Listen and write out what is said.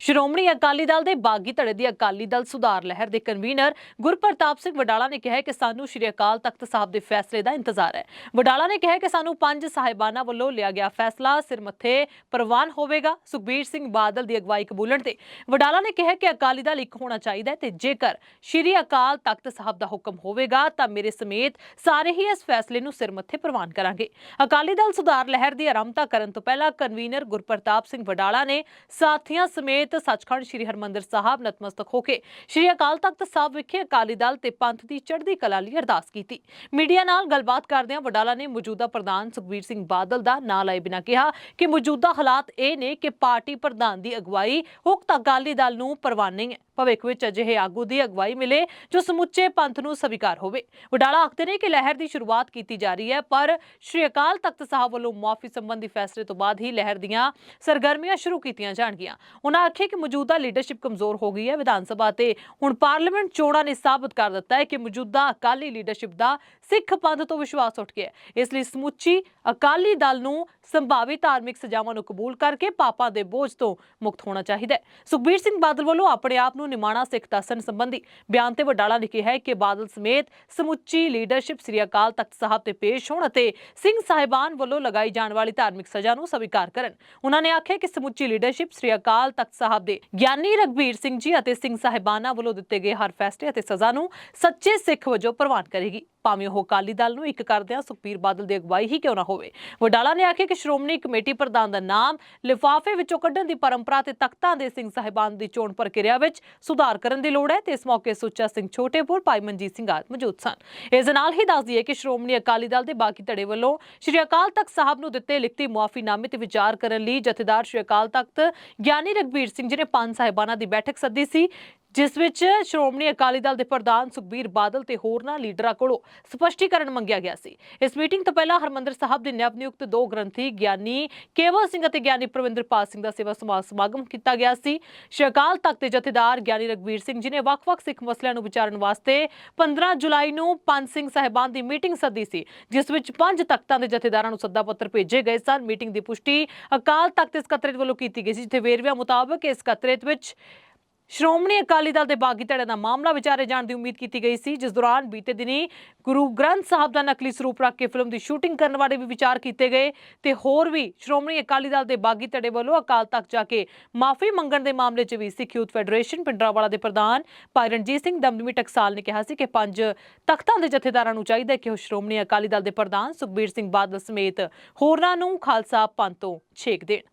ਸ਼੍ਰੋਮਣੀ ਅਕਾਲੀ ਦਲ ਦੇ ਬਾਗੀ ਧੜੇ ਦੀ ਅਕਾਲੀ ਦਲ ਸੁਧਾਰ ਲਹਿਰ ਦੇ ਕਨਵੀਨਰ ਗੁਰਪ੍ਰਤਾਪ ਸਿੰਘ ਵਡਾਲਾ ਨੇ ਕਿਹਾ ਕਿ ਸਾਨੂੰ ਸ਼੍ਰੀ ਅਕਾਲ ਤਖਤ ਸਾਹਿਬ ਦੇ ਫੈਸਲੇ ਦਾ ਇੰਤਜ਼ਾਰ ਹੈ। ਵਡਾਲਾ ਨੇ ਕਿਹਾ ਕਿ ਸਾਨੂੰ ਪੰਜ ਸਾਹਿਬਾਨਾਂ ਵੱਲੋਂ ਲਿਆ ਗਿਆ ਫੈਸਲਾ ਸਿਰ ਮੱਥੇ ਪ੍ਰਵਾਨ ਹੋਵੇਗਾ। ਸੁਖਬੀਰ ਸਿੰਘ ਬਾਦਲ ਦੀ ਅਗਵਾਈ ਕਬੂਲਣ ਤੇ ਵਡਾਲਾ ਨੇ ਕਿਹਾ ਕਿ ਅਕਾਲੀ ਦਲ ਇੱਕ ਹੋਣਾ ਚਾਹੀਦਾ ਹੈ ਤੇ ਜੇਕਰ ਸ਼੍ਰੀ ਅਕਾਲ ਤਖਤ ਸਾਹਿਬ ਦਾ ਹੁਕਮ ਹੋਵੇਗਾ ਤਾਂ ਮੇਰੇ ਸਮੇਤ ਸਾਰੇ ਹੀ ਇਸ ਫੈਸਲੇ ਨੂੰ ਸਿਰ ਮੱਥੇ ਪ੍ਰਵਾਨ ਕਰਾਂਗੇ। ਅਕਾਲੀ ਦਲ ਸੁਧਾਰ ਲਹਿਰ ਦੀ ਆਰੰਭਤਾ ਕਰਨ ਤੋਂ ਪਹਿਲਾਂ ਕਨਵੀਨਰ ਗੁਰਪ੍ਰਤਾਪ ਸਿੰਘ ਵਡਾਲਾ ਨੇ ਸਾਥੀਆਂ ਸਮੇਤ ਸੱਚਖੰਡ ਸ੍ਰੀ ਹਰਮੰਦਰ ਸਾਹਿਬ, ਨਤਮਸਤਕ ਹੋ ਕੇ ਸ੍ਰੀ ਅਕਾਲ ਤਖਤ ਸਾਹਿਬ ਵਿਖੇ ਅਕਾਲੀ ਦਲ ਤੇ ਪੰਥ ਦੀ ਚੜ੍ਹਦੀ ਕਲਾ ਲਈ ਅਰਦਾਸ ਕੀਤੀ। ਮੀਡੀਆ ਨਾਲ ਗੱਲਬਾਤ ਕਰਦਿਆਂ ਵਡਾਲਾ ਨੇ ਮੌਜੂਦਾ ਪ੍ਰਧਾਨ ਸੁਖਬੀਰ ਸਿੰਘ ਬਾਦਲ ਦਾ ਨਾਂ ਲਏ ਬਿਨਾਂ ਕਿਹਾ ਕਿ ਮੌਜੂਦਾ ਹਾਲਾਤ ਇਹ ਨੇ ਕਿ ਪਾਰਟੀ ਪ੍ਰਧਾਨ ਦੀ ਅਗਵਾਈ ਉਕਤ ਅਕਾਲੀ ਦਲ ਨੂੰ ਪ੍ਰਵਾਨ ਹੈ। ਭਵਿੱਖ ਵਿੱਚ ਅਜਿਹੇ ਆਗੂ ਦੀ ਅਗਵਾਈ ਮਿਲੇ ਜੋ ਸਮੁੱਚੇ ਪੰਥ ਨੂੰ ਸਵੀਕਾਰ ਹੋਵੇ। ਵਡਾਲਾ ਆਖਦੇ ਨੇ ਕਿ ਲਹਿਰ ਦੀ ਸ਼ੁਰੂਆਤ ਕੀਤੀ ਜਾ ਰਹੀ ਹੈ, ਪਰ ਸ਼੍ਰੀ ਅਕਾਲ ਤਖਤ ਸਾਹਿਬ ਵੱਲੋਂ ਮੁਆਫੀ ਸੰਬੰਧੀ ਫੈਸਲੇ ਤੋਂ ਬਾਅਦ ਹੀ ਲਹਿਰ ਦੀਆਂ ਸਰਗਰਮੀਆਂ ਸ਼ੁਰੂ ਕੀਤੀਆਂ ਜਾਣਗੀਆਂ। ਉਹਨਾਂ ਆਖਿਆ ਕਿ ਮੌਜੂਦਾ ਲੀਡਰਸ਼ਿਪ ਕਮਜ਼ੋਰ ਹੋ ਗਈ ਹੈ। ਵਿਧਾਨ ਸਭਾ ਤੇ ਹੁਣ ਪਾਰਲੀਮੈਂਟ ਚੋਣਾਂ ਨੇ ਸਾਬਤ ਕਰ ਦਿੱਤਾ ਹੈ ਕਿ ਮੌਜੂਦਾ ਅਕਾਲੀ ਲੀਡਰਸ਼ਿਪ ਦਾ ਸਿੱਖ ਪੰਥ ਤੋਂ ਵਿਸ਼ਵਾਸ ਉੱਠ ਗਿਆ ਇਸ ਲਈ ਸਮੁੱਚੀ ਅਕਾਲੀ ਦਲ ਨੂੰ ਸੰਭਾਵੀ ਧਾਰਮਿਕ ਸਜ਼ਾਵਾਂ ਨੂੰ ਕਬੂਲ ਕਰਕੇ ਪਾਪਾਂ ਦੇ ਬੋਝ ਤੋਂ ਮੁਕਤ ਹੋਣਾ ਚਾਹੀਦਾ ਹੈ। ਸੁਖਬੀਰ ਸਿੰਘ ਬਾਦਲ ਵੱਲੋਂ ਆਪਣੇ ਆਪ ਨੂੰ ਨਿਮਾਣਾ ਸਿੱਖ ਦੱਸਣ ਸੰਬੰਧੀ ਬਿਆਨ ਤੇ ਵਡਾਲਾ ਨੇ ਕਿਹਾ ਹੈ ਕਿ ਬਾਦਲ ਸਮੇਤ ਸਮੁੱਚੀ ਲੀਡਰਸ਼ਿਪ ਸ੍ਰੀ ਅਕਾਲ ਤਖਤ ਸਾਹਿਬ ਤੇ ਪੇਸ਼ ਹੋਣ ਅਤੇ ਸਿੰਘ ਸਾਹਿਬਾਨ ਵੱਲੋਂ ਲਗਾਈ ਜਾਣ ਵਾਲੀ ਧਾਰਮਿਕ ਸਜ਼ਾ ਨੂੰ ਸਵੀਕਾਰ ਕਰਨ। ਉਹਨਾਂ ਨੇ ਆਖਿਆ ਕਿ ਸਮੁੱਚੀ ਲੀਡਰਸ਼ਿਪ ਸ੍ਰੀ ਅਕਾਲ ਤਖਤ ਸਾਹਿਬ ਦੇ ਗਿਆਨੀ ਰਗਵੀਰ ਸਿੰਘ ਜੀ ਅਤੇ ਸਿੰਘ ਸਾਹਿਬਾਨਾਂ ਵੱਲੋਂ ਦਿੱਤੇ ਗਏ ਹਰ ਫੈਸਲੇ ਅਤੇ ਸਜ਼ਾ ਨੂੰ ਸੱਚੇ ਸਿੱਖ ਵਜੋਂ ਪ੍ਰਵਾਨ ਕਰੇਗੀ। ਭਾਵੇਂ ਉਹ ਅਕਾਲੀ ਦਲ ਨੂੰ ਇੱਕ ਕਰਦਿਆਂ ਸੁਖਬੀਰ ਬਾਦਲ ਦੀ ਅਗਵਾਈ ਹੀ ਕਿਉਂ ਨਾ ਹੋਵੇ? ਵਡਾਲਾ ਨੇ ਆਖਿਆ ਕਿ ਸ਼੍ਰੋਮਣੀ ਕਮੇਟੀ ਪ੍ਰਧਾਨ ਦਾ ਨਾਮ ਲਿਫਾਫੇ ਵਿੱਚੋਂ ਕੱਢਣ ਦੀ ਪਰੰਪਰਾ ਤੇ ਤਖਤਾਂ ਦੇ ਸਿੰਘ ਸਾਹਿਬਾਨ ਦੀ ਚੋਣ ਪ੍ਰਕਿਰਿਆ ਵਿੱਚ ਸੁਧਾਰ ਕਰਨ ਦੀ ਲੋੜ ਹੈ ਤੇ ਇਸ ਮੌਕੇ ਸੁੱਚਾ ਸਿੰਘ ਛੋਟੇਪੁਰ, ਭਾਈ ਮਨਜੀਤ ਸਿੰਘ ਆਦਿ ਮੌਜੂਦ ਸਨ। ਇਸ ਦੇ ਨਾਲ ਹੀ ਦੱਸ ਦਈਏ ਕਿ ਸ਼੍ਰੋਮਣੀ ਅਕਾਲੀ ਦਲ ਦੇ ਬਾਕੀ ਧੜੇ ਵੱਲੋਂ ਸ਼੍ਰੀ ਅਕਾਲ ਤਖਤ ਸਾਹਿਬ ਨੂੰ ਦਿੱਤੇ ਲਿਖਤੀ ਮੁਆਫੀਨਾਮੇ ਤੇ ਵਿਚਾਰ ਕਰਨ ਲਈ ਜਥੇਦਾਰ ਸ਼੍ਰੀ ਅਕਾਲ ਤਖਤ ਗਿਆਨੀ ਰਗਵੀਰ ਸਿੰਘ ਜੀ ਨੇ ਪੰਜ ਸਾਹਿਬਾਨਾਂ ਦੀ ਬੈਠਕ ਸੱਦੀ ਸੀ। ਜਿਸ ਵਿੱਚ ਸ਼੍ਰੋਮਣੀ ਅਕਾਲੀ ਦਲ ਦੇ ਪ੍ਰਧਾਨ ਸੁਖਬੀਰ ਬਾਦਲ ਤੇ ਹੋਰਨਾਂ ਲੀਡਰਾਂ ਕੋਲੋਂ ਸਪਸ਼ਟੀਕਰਨ ਮੰਗਿਆ ਗਿਆ ਸੀ। ਇਸ ਮੀਟਿੰਗ ਤੋਂ ਪਹਿਲਾਂ ਹਰਮੰਦਰ ਸਾਹਿਬ ਦੇ ਨਵ ਨਿਯੁਕਤ ਦੋ ਗ੍ਰੰਥੀ ਗਿਆਨੀ ਕੇਵਲ ਸਿੰਘ ਅਤੇ ਗਿਆਨੀ ਪ੍ਰਵਿੰਦਰਪਾਲ ਸਿੰਘ ਦਾ ਸੇਵਾ ਸੰਭਾਲ ਸਮਾਗਮ ਕੀਤਾ ਗਿਆ ਸੀ। ਸ਼੍ਰੀ ਅਕਾਲ ਤਖਤ ਦੇ ਜਥੇਦਾਰ ਗਿਆਨੀ ਰਗਵੀਰ ਸਿੰਘ ਜੀ ਨੇ ਵੱਖ-ਵੱਖ ਸਿੱਖ ਮਸਲਿਆਂ ਨੂੰ ਵਿਚਾਰਨ ਵਾਸਤੇ 15 ਜੁਲਾਈ ਨੂੰ ਪੰਜ ਸਿੰਘ ਸਾਹਿਬਾਨ ਦੀ ਮੀਟਿੰਗ ਸੱਦੀ ਸੀ, ਜਿਸ ਵਿੱਚ ਪੰਜ ਤਖਤਾਂ ਦੇ ਜਥੇਦਾਰਾਂ ਨੂੰ ਸੱਦਾ ਪੱਤਰ ਭੇਜੇ ਗਏ ਸਨ। ਮੀਟਿੰਗ ਦੀ ਪੁਸ਼ਟੀ ਅਕਾਲ ਤਖਤ ਸਕੱਤਰੇਤ ਵੱਲੋਂ ਕੀਤੀ ਗਈ ਸੀ, ਜਿੱਥੇ ਵੇਰਵਿਆਂ ਮੁਤਾਬਕ ਇਸ ਕਤਰੇਤ ਵਿੱਚ ਸ਼੍ਰੋਮਣੀ ਅਕਾਲੀ ਦਲ ਦੇ ਬਾਗੀ ਧੜੇ ਦਾ ਮਾਮਲਾ ਵਿਚਾਰੇ ਜਾਣ ਦੀ ਉਮੀਦ ਕੀਤੀ ਗਈ ਸੀ, ਜਿਸ ਦੌਰਾਨ ਬੀਤੇ ਦਿਨੀ ਗੁਰੂ ਗ੍ਰੰਥ ਸਾਹਿਬ ਦਾ ਨਕਲੀ ਸਰੂਪ ਰੱਖ ਕੇ ਫਿਲਮ ਦੀ ਸ਼ੂਟਿੰਗ ਕਰਨ ਬਾਰੇ ਵੀ ਵਿਚਾਰ ਕੀਤੇ ਗਏ ਤੇ ਹੋਰ ਵੀ ਸ਼੍ਰੋਮਣੀ ਅਕਾਲੀ ਦਲ ਦੇ ਬਾਗੀ ਧੜੇ ਵੱਲੋਂ ਅਕਾਲ ਤਖਤ ਜਾ ਕੇ ਮਾਫੀ ਮੰਗਣ ਦੇ ਮਾਮਲੇ 'ਚ ਵੀ ਸਿੱਖ ਯੂਥ ਫੈਡਰੇਸ਼ਨ ਪਿੰਡਰਾਵਾਲਾ ਦੇ ਪ੍ਰਧਾਨ ਭਾਈ ਰਣਜੀਤ ਸਿੰਘ ਦਮਦਮੀ ਟਕਸਾਲ ਨੇ ਕਿਹਾ ਸੀ ਕਿ ਪੰਜ ਤਖਤਾਂ ਦੇ ਜਥੇਦਾਰਾਂ ਨੂੰ ਚਾਹੀਦਾ ਹੈ ਕਿ ਉਹ ਸ਼੍ਰੋਮਣੀ ਅਕਾਲੀ ਦਲ ਦੇ ਪ੍ਰਧਾਨ ਸੁਖਬੀਰ ਸਿੰਘ ਬਾਦਲ ਸਮੇਤ ਹੋਰਨਾਂ ਨੂੰ ਖਾਲਸਾ ਪੰਥ ਤੋਂ ਛੇਕ ਦੇਣ।